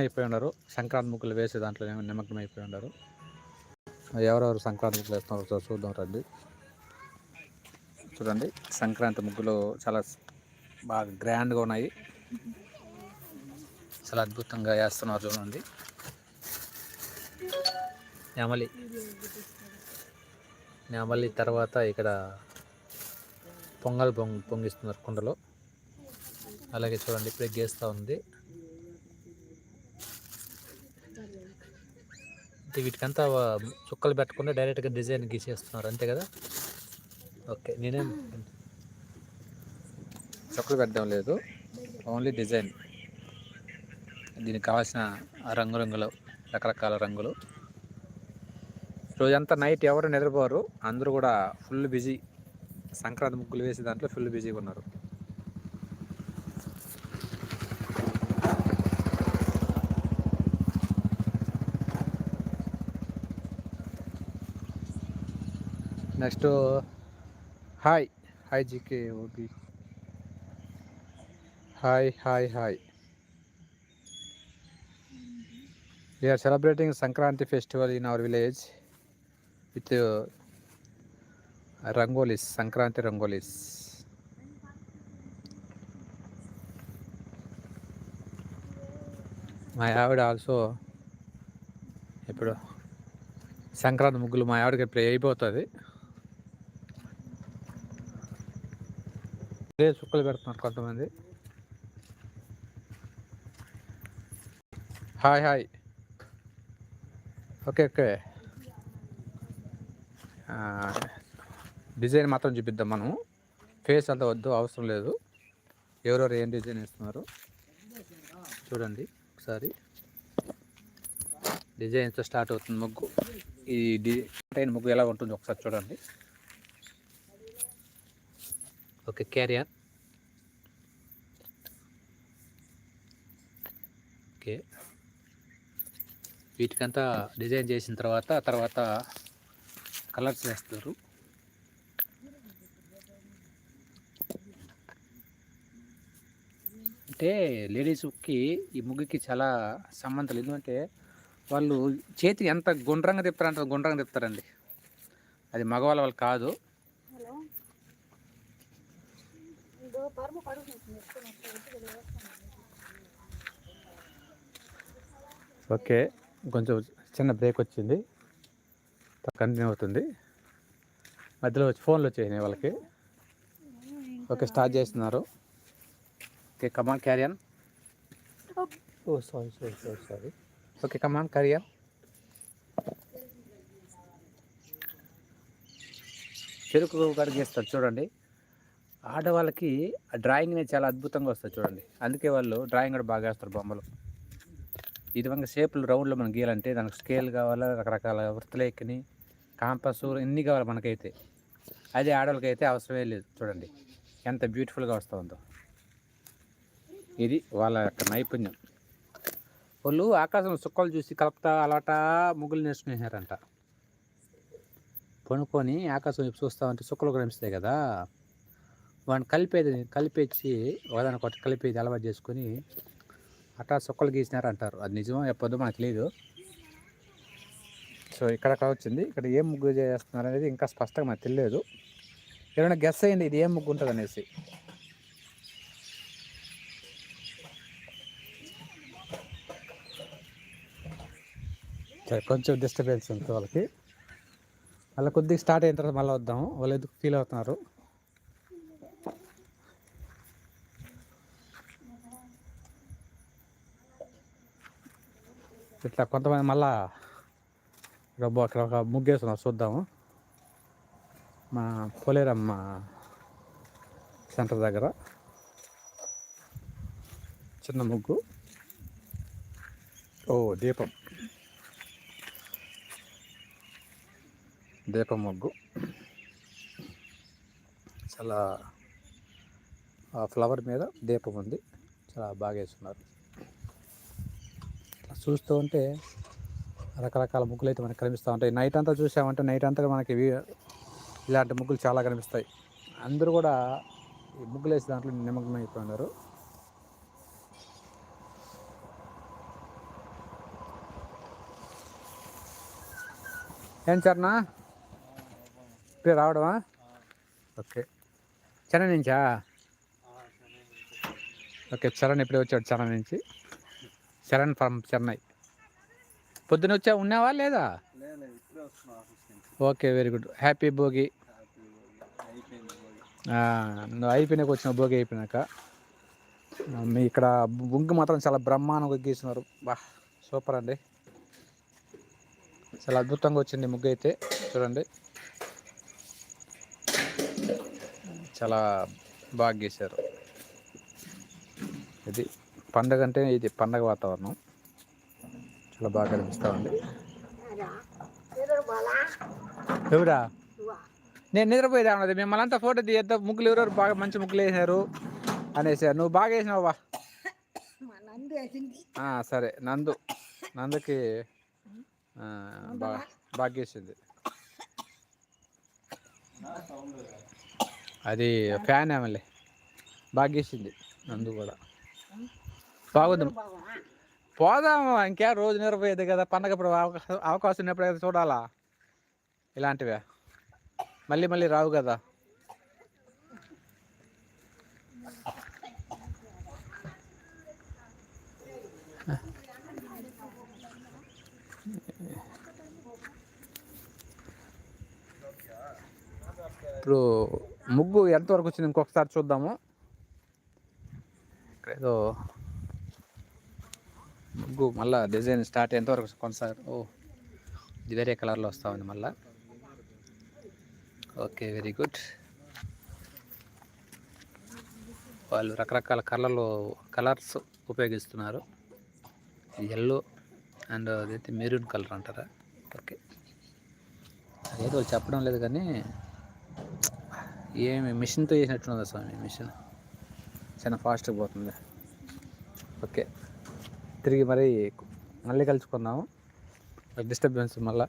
అయిపోయి ఉన్నారు. సంక్రాంతి ముగ్గులు వేసే దాంట్లో నిమగ్నం అయిపోయి ఉన్నారు. ఎవరెవరు సంక్రాంతి ముగ్గులు వేస్తున్నారో చూద్దాం రండి. చూడండి సంక్రాంతి ముగ్గులు చాలా బాగా గ్రాండ్గా ఉన్నాయి. చాలా అద్భుతంగా వేస్తున్నారు చూడండి. నెమలి. నెమలి తర్వాత ఇక్కడ పొంగల్ పొంగ్ పొంగిస్తున్నారు కుండలో. అలాగే చూడండి ఇప్పుడే గేస్తూ ఉంది. అంటే వీటికంతా చుక్కలు పెట్టకుండా డైరెక్ట్గా డిజైన్ గీసేస్తున్నారు. అంతే కదా? ఓకే నేనేం చుక్కలు పెట్టడం లేదు. Only design. దీనికి కావాల్సిన రంగురంగులు రకరకాల రంగులు. రోజంతా నైట్ ఎవరు నిద్రపోరు. అందరూ కూడా ఫుల్ బిజీ. సంక్రాంతి ముగ్గులు వేసే దాంట్లో ఫుల్ బిజీగా ఉన్నారు. Next hi hi GK OB hi hi hi. We we're celebrating Sankranti festival in our village with rangolis Sankranti rangolis మా ఆవిడ ఆల్సో ఇప్పుడు సంక్రాంతి ముగ్గులు మా ఆవిడకి ఇప్పుడు అయిపోతుంది. ఇదే చుక్కలు పెడుతున్నారు కొంతమంది. Hi hi. Okay okay. Design మాత్రం చూపిద్దాం మనం. ఫేస్ అంత వద్దు అవసరం లేదు. ఎవరెవరు ఏం డిజైన్ ఇస్తున్నారు చూడండి ఒకసారి. డిజైన్తో స్టార్ట్ అవుతుంది ముగ్గు? ఈ డి ముగ్గు ఎలా ఉంటుంది ఒకసారి చూడండి. ఓకే క్యారియర్ ఓకే వీటికంతా డిజైన్ చేసిన తర్వాత తర్వాత కలర్స్ వేస్తారు. అంటే లేడీస్కి ఈ ముగ్గుకి చాలా సంబంధాలు. ఎందుకంటే వాళ్ళు చేతి ఎంత గుండ్రంగా తిప్పుతారంటే గుండ్రంగా తిప్పుతారండి. అది మగవాళ్ళ వాళ్ళు కాదు. ఓకే కొంచెం చిన్న బ్రేక్ వచ్చింది. కంటిన్యూ అవుతుంది. మధ్యలో వచ్చి ఫోన్లు వచ్చేసినాయి వాళ్ళకి. ఓకే స్టార్ట్ చేస్తున్నారు. Okay come on క్యారియన్ oh sorry sorry sorry sorry okay come on క్యారియన్ చెరుకు కడిగి చూడండి. ఆడవాళ్ళకి ఆ డ్రాయింగ్ అనేది చాలా అద్భుతంగా వస్తుంది చూడండి. అందుకే వాళ్ళు డ్రాయింగ్ కూడా బాగా వేస్తారు బొమ్మలు. ఇది వంక షేపులు రౌండ్లో మనం గీయాలంటే దానికి స్కేల్ కావాలా రకరకాల వృత్తులేకని కాంపస్ ఇన్ని కావాలి మనకైతే. అదే ఆడవాళ్ళకి అయితే అవసరమే లేదు చూడండి. ఎంత బ్యూటిఫుల్గా వస్తుందో ఇది వాళ్ళ యొక్క నైపుణ్యం. వాళ్ళు ఆకాశంలో సుక్కలు చూసి కలపతా అలాటా ముగ్గులు నేర్చుకునేసారంట పనుకొని ఆకాశం చూస్తామంటే చూస్తా ఉంటే సుక్కలు కనిపిస్తాయి కదా. వాడిని కలిపేది కలిపేసి ఒకదాని ఒకటి కలిపేది అలవాటు చేసుకొని అట్టా సుక్కలు గీసినారు అంటారు అది నిజమో ఎప్పదో మనకు తెలియదు సో ఇక్కడ వచ్చింది. ఇక్కడ ఏం ముగ్గు చేస్తున్నారు అనేది ఇంకా స్పష్టంగా మనకు తెలియదు. ఏమైనా గెస్ అయ్యింది ఇది ఏం ముగ్గు ఉంటుంది అనేసి కొంచెం డిస్టర్బెన్స్ ఉంది వాళ్ళకి. మళ్ళీ కొద్దిగా స్టార్ట్ అయిన తర్వాత మళ్ళీ వద్దాము. వాళ్ళు ఎందుకు ఫీల్ అవుతున్నారు? ఇట్లా కొంతమంది మళ్ళా ఇక్కడ అక్కడ ఒక ముగ్గేస్తున్నారు చూద్దాము. మా పోలేరమ్మ సెంటర్ దగ్గర. చిన్న ముగ్గు. ఓ దీపం. దీపం ముగ్గు. చాలా ఆ ఫ్లవర్ మీద దీపం ఉంది. చాలా బాగా వేస్తున్నారు. చూస్తూ ఉంటే రకరకాల ముగ్గులు అయితే మనకు కనిపిస్తూ ఉంటాయి. నైట్ అంతా చూసామంటే నైట్ అంతా మనకి ఇలాంటి ముగ్గులు చాలా కనిపిస్తాయి. అందరూ కూడా ఈ ముగ్గులు వేసి దాంట్లో నిమగ్నం అయిపోయినారు. ఉన్నారు ఏం చర్నా ఇప్పుడే రావడమా? ఓకే. చెన్నై నుంచా? ఓకే చరణ్ ఇప్పుడే వచ్చాడు చరణ్ నుంచి. శరణ్ ఫ్రమ్ చెన్నై. పొద్దున వచ్చా ఉన్నావా లేదా? Okay very good. Happy Bhogi. నువ్వు అయిపోయినాక వచ్చిన భోగి అయిపోయినాక. మీ ఇక్కడ బుంగు మాత్రం చాలా బ్రహ్మాండంగా గీస్తున్నారు. బా సూపర్ అండి. చాలా అద్భుతంగా వచ్చింది ముగ్గు అయితే. చూడండి. చాలా బాగా గీశారు. ఇది. పండగ అంటే ఇది పండగ వాతావరణం. చాలా బాగా కనిపిస్తూ ఉంది. ఎవరా నేను నిద్రపోయేదా ఉన్నది మిమ్మల్ని అంతా ఫోటో తీయద్దా. ముగ్గులు ఎవరెవరు బాగా మంచి ముగ్గులు వేసారు అనేసారు నువ్వు బాగా వేసినావా మా సరే. నందు. నందుకి బాగా బాగా వేసింది అది ఫ్యాన్ ఏమలే బాగా వేసింది నందు కూడా. బాగుంది. పోదాం ఇంకే రోజు నిరపోయేది కదా పండగ అవకాశం ఉన్నప్పుడు అయితే చూడాలా? ఇలాంటివే. మళ్ళీ మళ్ళీ రావు కదా. ఇప్పుడు ముగ్గు ఎంతవరకు వచ్చింది? ఇంకొకసారి చూద్దాము. ఇక్కడ ఏదో ముగ్గు మళ్ళీ డిజైన్ స్టార్ట్ ఎంతవరకు కొనసాగ ఓ ఇది వేరే కలర్లో వస్తూ ఉంది ఓకే వెరీ గుడ్. వాళ్ళు రకరకాల కలర్లు కలర్స్ ఉపయోగిస్తున్నారు. ఎల్లో అండ్ అదైతే మెరూన్ కలర్ అంటారా? ఓకే. అదేదో వాళ్ళు చెప్పడం లేదు కానీ ఏమి మిషన్తో చేసినట్టున్నదా స్వామి మిషన్. చాలా ఫాస్ట్గా పోతుంది. ఓకే. తిరిగి మరి మళ్ళీ కలుసుకుందాము. డిస్టర్బెన్స్ మళ్ళా.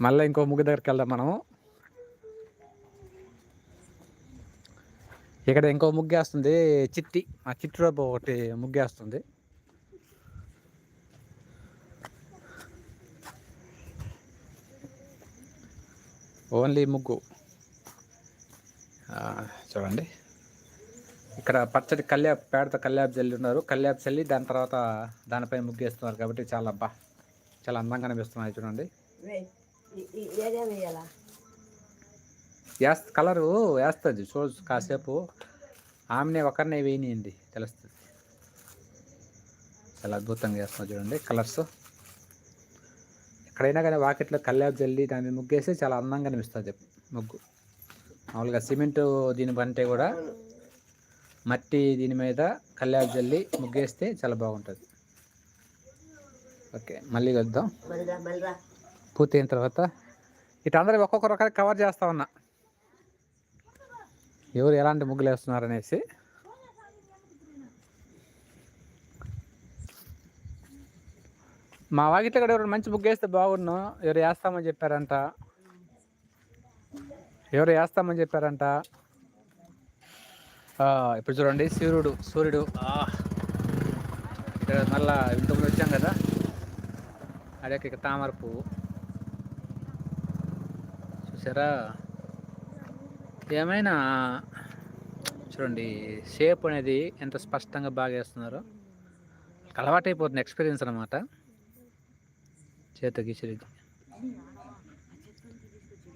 మళ్ళీ ఇంకో ముగ్గు దగ్గరికి వెళ్దాం మనము. ఇక్కడ ఇంకో ముగ్గేస్తుంది చిట్టి. ఆ చిట్టి రోబో ఒకటి ముగ్గేస్తుంది ఓన్లీ ముగ్గు. చూడండి. ఇక్కడ పచ్చడి కల్యాప్ పేడతో కల్యాప్ చల్లి ఉన్నారు. కల్యాప్ చల్లి దాని తర్వాత దానిపై ముగ్గేస్తున్నారు కాబట్టి చాలా బా చాలా అందంగా కనిపిస్తున్నాయి చూడండి. వేస్త కలరు వేస్తుంది చూడు కాసేపు. ఆమెనే ఒకరినే వేయనియండి తెలుస్తుంది. చాలా అద్భుతంగా వేస్తున్నారు చూడండి కలర్స్. ఎక్కడైనా కానీ వాకిట్లో కల్లాపు జల్లి దాన్ని ముగ్గేస్తే చాలా అందంగా కనిపిస్తుంది ముగ్గు. మామూలుగా సిమెంట్ దీని కంటే కూడా మట్టి దీని మీద కల్లాపు జల్లి ముగ్గేస్తే చాలా బాగుంటుంది. ఓకే మళ్ళీ కలుద్దాం. పూర్తయిన తర్వాత ఇటు అందరూ ఒక్కొక్కరు ఒకరికి కవర్ చేస్తా ఉన్నా. ఎవరు ఎలాంటి ముగ్గులు వేస్తున్నారు అనేసి. మా వాకిట్లో కూడా ఎవరు మంచి ముగ్గు వేస్తే బాగుండు ఎవరు వేస్తామని చెప్పారంట. ఎవరు వేస్తామని చెప్పారంట. ఇప్పుడు చూడండి సూర్యుడు సూర్యుడు. ఇక్కడ మళ్ళా ఇంతకుముందు వచ్చాం కదా? అదే ఇక తామర పువ్వు. చూసారా? ఏమైనా చూడండి షేప్ అనేది ఎంత స్పష్టంగా బాగా వేస్తున్నారో అలవాటైపోతుంది ఎక్స్పీరియన్స్ అనమాట చేత గీసేది.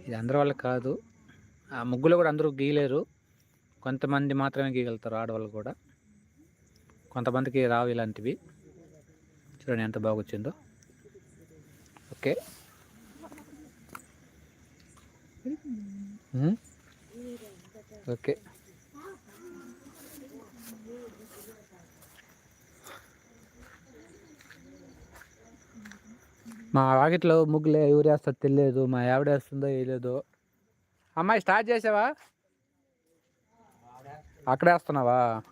ఇది అందరి వాళ్ళకి కాదు. ఆ ముగ్గులు కూడా అందరూ గీయలేరు. కొంతమంది మాత్రమే గీయగలుగుతారు ఆడవాళ్ళు కూడా. కొంతమందికి రావు ఇలాంటివి. చూడండి ఎంత బాగొచ్చిందో. ఓకే. ఓకే. మా వాకిట్లో ముగ్గులే ఎవరు వేస్తారో తెలియదు మా ఆవిడ వేస్తుందో వేయలేదో అమ్మాయి స్టార్ట్ చేసావా? అక్కడే వేస్తున్నావా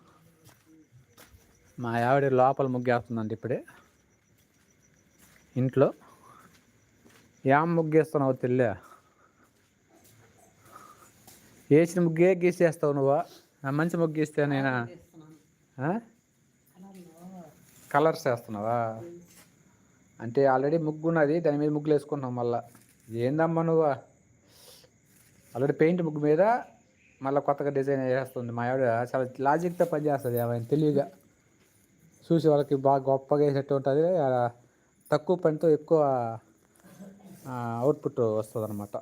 మా ఆవిడ లోపల ముగ్గేస్తుందండి ఇప్పుడే. ఇంట్లో. ఏం ముగ్గేస్తున్నావు తెల్లే. వేసిన ముగ్గే గీసేస్తావు నువ్వా. మంచి ముగ్గు గీస్తే నేనా? కలర్స్ వేస్తున్నావా? అంటే ఆల్రెడీ ముగ్గు ఉన్నది దాని మీద ముగ్గులు వేసుకున్నాం మళ్ళా. ఏందమ్మా నువ్వు? ఆల్రెడీ పెయింట్ ముగ్గు మీద మళ్ళీ కొత్తగా డిజైన్ వేస్తుంది మా ఆవిడ. చాలా లాజిక్తో పనిచేస్తుంది ఆమె తెలివిగా. చూసి వాళ్ళకి బాగా గొప్పగా వేసినట్టు ఉంటుంది. తక్కువ పనితో ఎక్కువ అవుట్పుట్ వస్తుంది అనమాట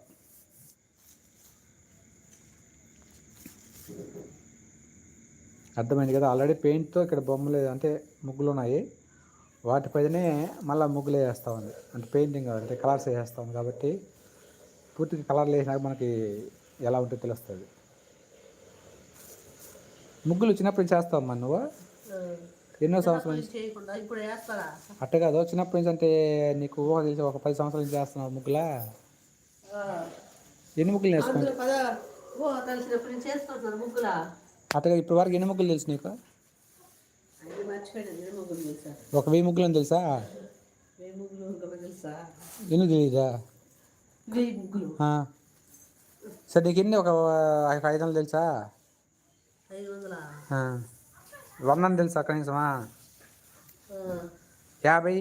అర్థమైంది కదా? ఆల్రెడీ పెయింట్తో ఇక్కడ బొమ్మలు అంటే ముగ్గులు ఉన్నాయి. వాటిపైనే మళ్ళీ ముగ్గులు వేస్తూ ఉంది. అంటే పెయింటింగ్ అంటే కలర్స్ వేస్తూ ఉంది కాబట్టి పూర్తిగా కలర్లు వేసినాక మనకి ఎలా ఉంటుందో తెలుస్తుంది. ముగ్గులు చిన్నప్పుడు నుంచి చేస్తావమ్మా నువ్వు? ఎన్నో సంవత్సరాల నుంచి చేయకుండా ఇప్పుడు వేస్తారా? అట్ట కాదు చిన్నప్పటి నుంచి అంటే నీకు ఊహ తెలిసి ఒక పది సంవత్సరాల నుంచి చేస్తున్నావు ముగ్గులా? ఎన్ని ముగ్గులు నేర్చుకుంటావు అట్టగా ఇప్పటి వరకు ఎన్ని ముగ్గులు తెలుసు నీకు? ఒక వెయ్యి ముగ్గులు అని తెలుసా? ఎన్ని తెలియదా. సరే నీకు ఎన్ని ఒక ఐదు వందలు తెలుసా? అని తెలుసా కనీసమా యాభై?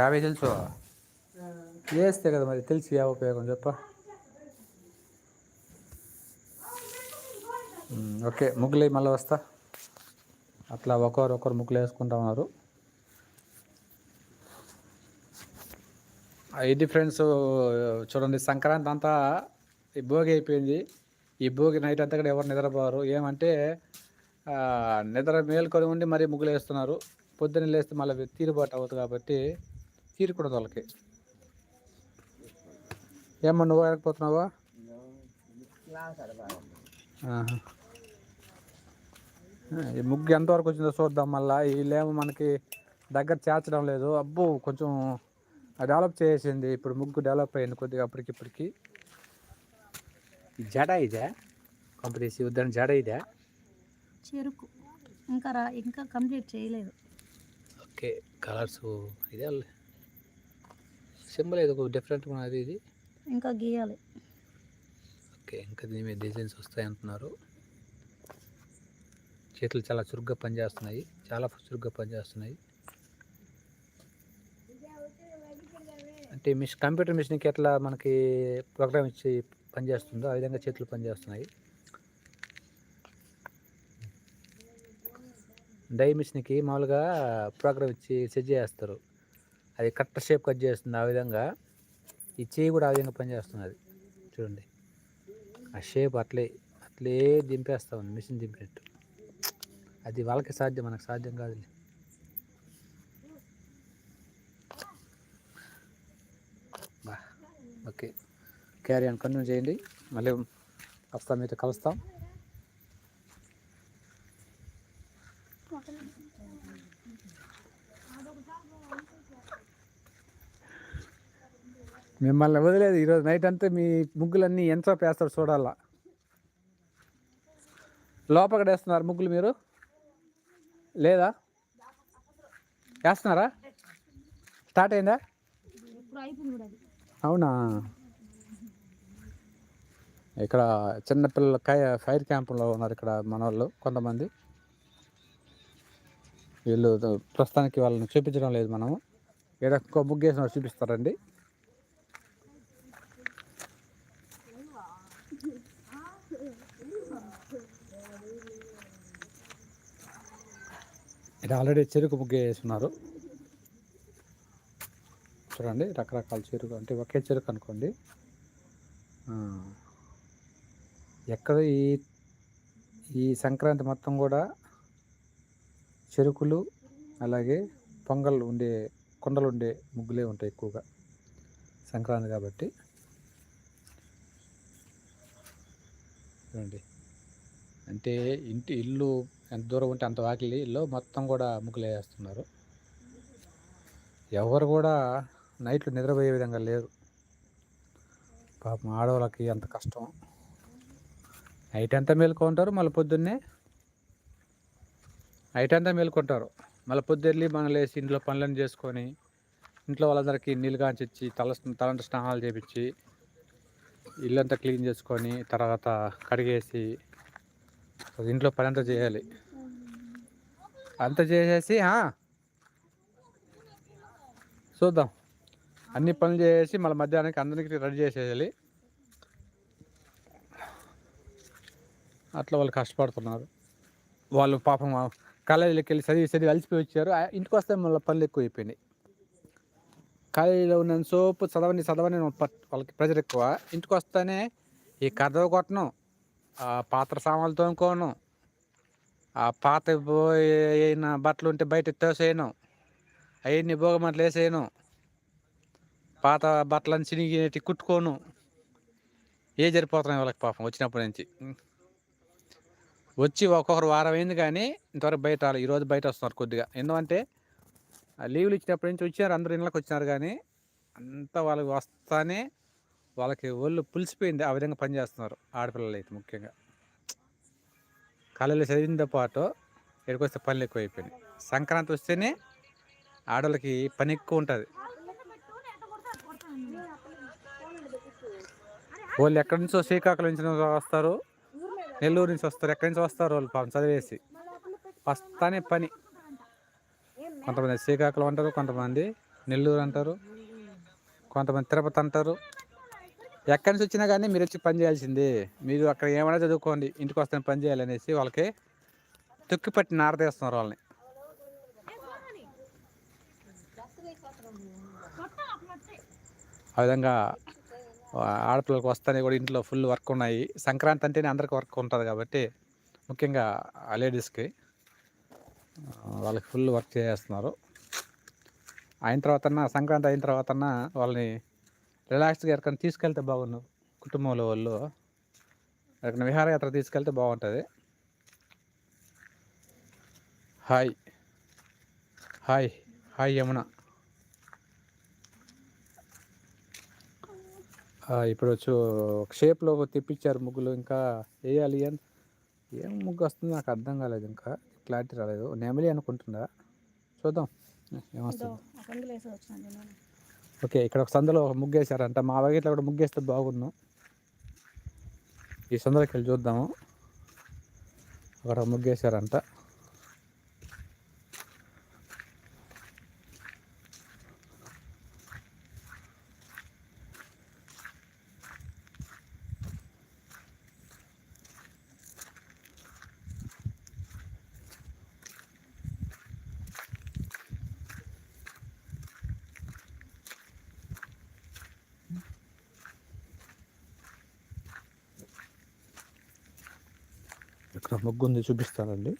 యాభై తెలుసు? వేస్తే కదా మరి తెలిసి యా ఉపయోగం చెప్ప. ఓకే ముగ్గులు మళ్ళీ వస్తా. అట్లా ఒకరు ఒకరు ముగ్గులు వేసుకుంటా ఉన్నారు. ఇది ఫ్రెండ్స్ చూడండి సంక్రాంతి అంతా ఈ భోగి అయిపోయింది. ఈ భోగి నైట్ అంతా కూడా ఎవరు నిద్రపోరు. ఏమంటే నిద్ర మేల్కొని ఉండి మరీ ముగ్గులు వేస్తున్నారు. పొద్దున్న లేస్తే మళ్ళీ తీరుబాటు అవుతుంది కాబట్టి తీరుకూడదు వాళ్ళకి ఏమన్నా నువ్వు ఎక్కడిపోతున్నావా ఈ ముగ్గు ఎంతవరకు వచ్చిందో చూద్దాం మళ్ళీ. వీళ్ళేమో మనకి దగ్గర చేర్చడం లేదు. అబ్బో కొంచెం డెవలప్ చేసింది. ఇప్పుడు ముగ్గు డెవలప్ అయింది కొద్దిగా అప్పటికి జడ ఇదే? కంపెనీసి వద్దని జడ ఇదే? చెరుకు. ఇంకా రా ఇంకా కంప్లీట్ చేయలేదు. ఓకే కలర్స్ ఇదే సింబల్ ఏదో డిఫరెంట్గా ఉన్నది ఇది. ఇంకా గీయాలి. ఓకే ఇంకా దీని మీద డిజైన్స్ వస్తాయి అంటున్నారు. చేతులు చాలా చురుగ్గా పనిచేస్తున్నాయి. చాలా చురుగ్గా పనిచేస్తున్నాయి. అంటే మిషన్ కంప్యూటర్ మిషన్కి ఎట్లా మనకి ప్రోగ్రామ్ ఇచ్చి పనిచేస్తుందో ఆ విధంగా చేతులు పనిచేస్తున్నాయి. డై మిషన్కి మామూలుగా ప్రోగ్రామ్ ఇచ్చి సెట్ చేస్తారు. అది కరెక్ట్ షేప్ కట్ చేస్తుంది ఆ విధంగా. ఈ చేయి కూడా ఆ విధంగా పనిచేస్తున్నది చూడండి. ఆ షేప్ అట్లే అట్లే దింపేస్తా ఉంది మిషన్ దింపినట్టు అది వాళ్ళకి సాధ్యం మనకు సాధ్యం కాదులే. బా ఓకే. క్యారీ అని కంటిన్యూ చేయండి. మళ్ళీ వస్తాం మీతో కలుస్తాం. మిమ్మల్ని వదిలేదు ఈరోజు నైట్ అంతా మీ ముగ్గులన్నీ ఎంత వేస్తారు చూడాలా? లోపల వేస్తున్నారు ముగ్గులు మీరు? లేదా? వేస్తున్నారా? స్టార్ట్ అయిందా? అవునా? ఇక్కడ చిన్నపిల్లల కై ఫైర్ క్యాంపులో ఉన్నారు ఇక్కడ మన వాళ్ళు కొంతమంది. వీళ్ళు ప్రస్తుతానికి వాళ్ళని చూపించడం లేదు మనము. ఇక్కడ ఇంకో బుక్ చేసిన చూపిస్తారండి. ఇది ఆల్రెడీ చెరుకు ముగ్గు వేస్తున్నారు చూడండి రకరకాల చెరుకు అంటే ఒకే చెరుకు అనుకోండి. ఎక్కడ ఈ ఈ సంక్రాంతి మొత్తం కూడా చెరుకులు అలాగే పొంగల్ ఉండే కొండలు ఉండే ముగ్గులే ఉంటాయి ఎక్కువగా సంక్రాంతి కాబట్టి. చూడండి. అంటే ఇంటి ఇల్లు ఎంత దూరం ఉంటే అంత వాకిలి ఇల్లు మొత్తం కూడా ముగ్గులు వేస్తున్నారు. ఎవరు కూడా నైట్లు నిద్రపోయే విధంగా లేరు. పాపం ఆడవాళ్ళకి అంత కష్టం. నైట్ అంతా మేల్కొంటారు? మళ్ళీ పొద్దున్నే? నైట్ అంతా మేల్కొంటారు? మళ్ళీ పొద్దున్నెళ్ళి మనం లేచి ఇంట్లో పనులను చేసుకొని ఇంట్లో వాళ్ళందరికీ నీళ్ళు కాంచిచ్చి తల తలంట స్నానాలు చేపించి ఇల్లంతా క్లీన్ చేసుకొని తర్వాత కడిగేసి ఇంట్లో పని అంతా చేయాలి. అంతా చేసేసి చూద్దాం. అన్ని పనులు చేసేసి మళ్ళీ మధ్యాహ్నానికి అందరికి రెడీ చేసేయాలి. అట్లా వాళ్ళు కష్టపడుతున్నారు. వాళ్ళు పాపం కాలేజీలోకి వెళ్ళి చదివి చదివి అలసిపోయి వచ్చారు. ఆ ఇంటికి వస్తే మళ్ళీ పనులు ఎక్కువ అయిపోయినాయి. కాలేజీలో ఉన్న సోపు చదవని చదవని పట్- వాళ్ళకి ప్రెజర్ ఎక్కువ. ఇంటికి వస్తేనే ఈ కథ కొట్టను ఆ పాత్ర సామాన్లు తోముకోను ఆ పాత అయిన బట్టలు ఉంటే బయట తోసేయను అవన్నీ భోగమట్లు వేసేయను పాత బట్టలను చినిగి కుట్టుకోను. ఏ జరిపోతున్నాయి వాళ్ళకి పాపం వచ్చినప్పటి నుంచి. వచ్చి ఒక్కొక్కరు వారం అయింది కానీ ఇంతవరకు బయట రాలేదు. ఈరోజు బయట వస్తున్నారు కొద్దిగా. ఎందుకంటే ఆ లీవ్లు ఇచ్చినప్పటి నుంచి వచ్చారు అందరు ఇళ్ళకి వచ్చినారు కానీ అంతా వాళ్ళకి వస్తానే వాళ్ళకి ఒళ్ళు పులిసిపోయింది. ఆ విధంగా పనిచేస్తున్నారు ఆడపిల్లలు అయితే ముఖ్యంగా. కళలు చదివినతో పాటు ఇక్కడికి వస్తే పనులు ఎక్కువ అయిపోయినాయి సంక్రాంతి వస్తేనే ఆడవాళ్ళకి పని ఎక్కువ ఉంటుంది. వాళ్ళు ఎక్కడి నుంచో శ్రీకాకుళం నుంచి వస్తారు. నెల్లూరు నుంచి వస్తారు. ఎక్కడి నుంచి వస్తారు వాళ్ళు? పాపం చదివేసి. వస్తానే పని. కొంతమంది శ్రీకాకుళం అంటారు కొంతమంది నెల్లూరు అంటారు కొంతమంది తిరుపతి అంటారు. ఎక్కడి నుంచి వచ్చినా కానీ మీరు వచ్చి పని చేయాల్సిందే. మీరు అక్కడ ఏమైనా చదువుకోండి ఇంటికి వస్తే పని చేయాలనేసి వాళ్ళకి తొక్కి పట్టి నారదేస్తున్నారు వాళ్ళని. ఆ విధంగా ఆడపిల్లలకు వస్తానే కూడా ఇంట్లో ఫుల్ వర్క్ ఉన్నాయి. సంక్రాంతి అంటేనే అందరికీ వర్క్ ఉంటుంది కాబట్టి ముఖ్యంగా ఆ లేడీస్కి వాళ్ళకి ఫుల్ వర్క్ చేస్తున్నారు అయిన తర్వాత సంక్రాంతి అయిన తర్వాత వాళ్ళని రిలాక్స్గా ఎక్కడికైనా తీసుకెళ్తే బాగుండు. కుటుంబంలో వాళ్ళు ఎక్కడికైనా విహారయాత్ర తీసుకెళ్తే బాగుంటుంది. హాయ్. హాయ్. హాయ్ యమున. ఇప్పుడు వచ్చి ఒక షేప్లో తెప్పించారు ముగ్గులు ఇంకా వేయాలి అని. ఏం ముగ్గు వస్తుంది నాకు అర్థం కాలేదు ఇంకా. క్లారిటీ రాలేదు. నెమలి అనుకుంటుందా చూద్దాం. ఏమొస్తుంది ఓకే ఇక్కడ ఒక సందులో ఒక ముగ్గు వేసారంట మా వగిట్లో కూడా ముగ్గు వేస్తే బాగున్ను ఈ సందులోకి వెళ్ళి చూద్దాము. అక్కడ ఒక ఇక్కడ ముగ్గు ఉంది చూపిస్తానండి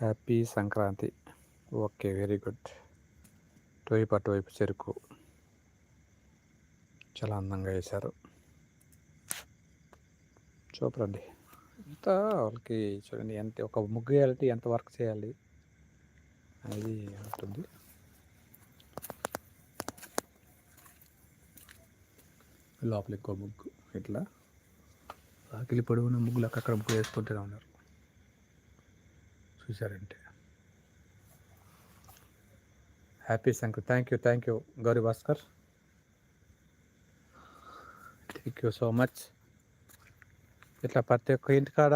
happy Sankranti. Okay very good. టోయిపు అటువైపు చెరుకు. చాలా అందంగా వేశారు. చూపరండి. ఇంత వాళ్ళకి చూడండి ఎంత ఒక ముగ్గు వేయాలంటే ఎంత వర్క్ చేయాలి అనేది ఉంటుంది. లోపల ఎక్కువ ముగ్గు. ఇట్లా. ఆకిలి పొడవున ముగ్గులు అక్కడ ముగ్గు వేసుకుంటూనే ఉన్నారు. చూసారంటే happy Shankar thank you thank you Gauri Bhaskar. Thank you so much ఇట్లా ప్రతి ఒక్క ఇంటికాడ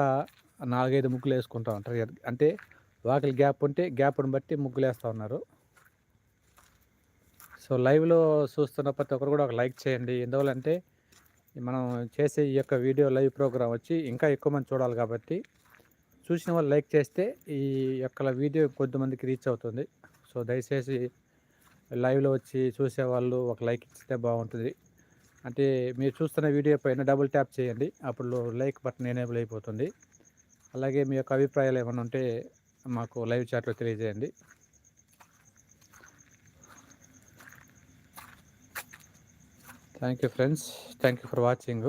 నాలుగైదు ముగ్గులు వేసుకుంటూ ఉంటారు. అంటే వాకిలి గ్యాప్ ఉంటే గ్యాప్ని బట్టి ముగ్గులు వేస్తూ ఉన్నారు. సో లైవ్లో చూస్తున్న ప్రతి ఒక్కరు కూడా ఒక లైక్ చేయండి. ఎందువల్లంటే మనం చేసే ఈ యొక్క వీడియో లైవ్ ప్రోగ్రామ్ వచ్చి ఇంకా ఎక్కువ మంది చూడాలి కాబట్టి చూసిన వాళ్ళు లైక్ చేస్తే ఈ యొక్క వీడియో కొద్దిమందికి రీచ్ అవుతుంది. సో దయచేసి లైవ్లో వచ్చి చూసే వాళ్ళు ఒక లైక్ ఇస్తే బాగుంటుంది. అంటే మీరు చూస్తున్న వీడియో పైన డబుల్ ట్యాప్ చేయండి. అప్పుడు లైక్ బటన్ ఎనేబుల్ అయిపోతుంది. అలాగే మీ యొక్క అభిప్రాయాలు ఏమైనా ఉంటే మాకు లైవ్ చాట్లో తెలియజేయండి. Thank you friends thank you for watching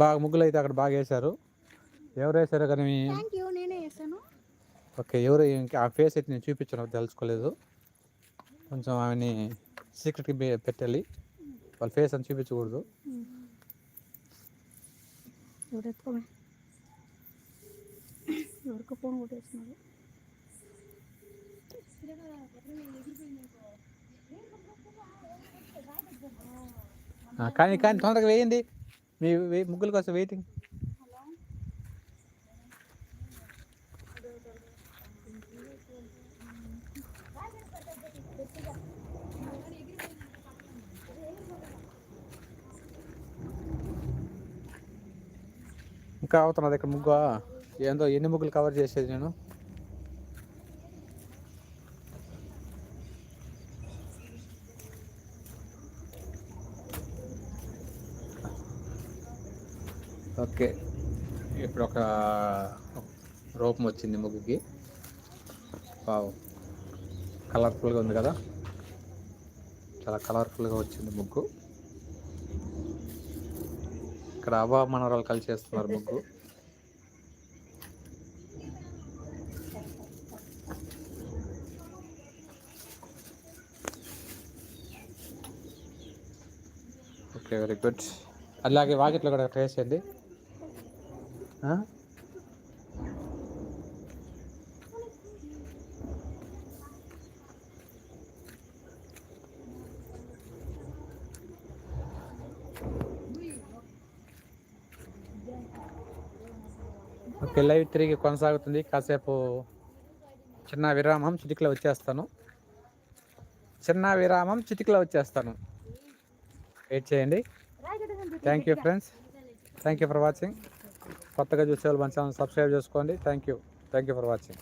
బాగా ముగ్గులు అయితే అక్కడ బాగా వేశారు. ఎవరు వేశారో కానీ ఓకే ఎవరు ఇంకా ఆ ఫేస్ అయితే నేను చూపించను తెలుసుకోలేదు. కొంచెం ఆమెని సీక్రెట్కి పెట్టాలి. వాళ్ళ ఫేస్ అని చూపించకూడదు. ఎవరికో ఫోన్ కొట్టేస్తున్నారు. కానీ కానీ తొందరగా వేయండి. మీ ముగ్గుల కోసం వెయిటింగ్ ఇంకా అవుతున్నది ఇక్కడ ముగ్గు. ఏందో ఎన్ని ముగ్గులు కవర్ చేసేది నేను? ఓకే. ఇప్పుడు ఒక రూపం వచ్చింది ముగ్గుకి. వావ్. కలర్ఫుల్గా ఉంది కదా? చాలా కలర్ఫుల్గా వచ్చింది ముగ్గు. ఇక్కడ అవ్వ మనవరాలు కలిసి చేస్తున్నారు ముగ్గు. Okay very good. అలాగే వాకిట్లో కూడా ట్రేస్ చేయండి. ఓకే లైవ్ తిరిగి కొనసాగుతుంది. కాసేపు చిన్న విరామం చిటికలో వచ్చేస్తాను. చిన్న విరామం చిటికలో వచ్చేస్తాను. వెయిట్ చేయండి. Thank you friends thank you for watching కొత్తగా చూసే వాళ్ళు మన ఛానల్ సబ్స్క్రైబ్ చేసుకోండి. Thank you thank you for watching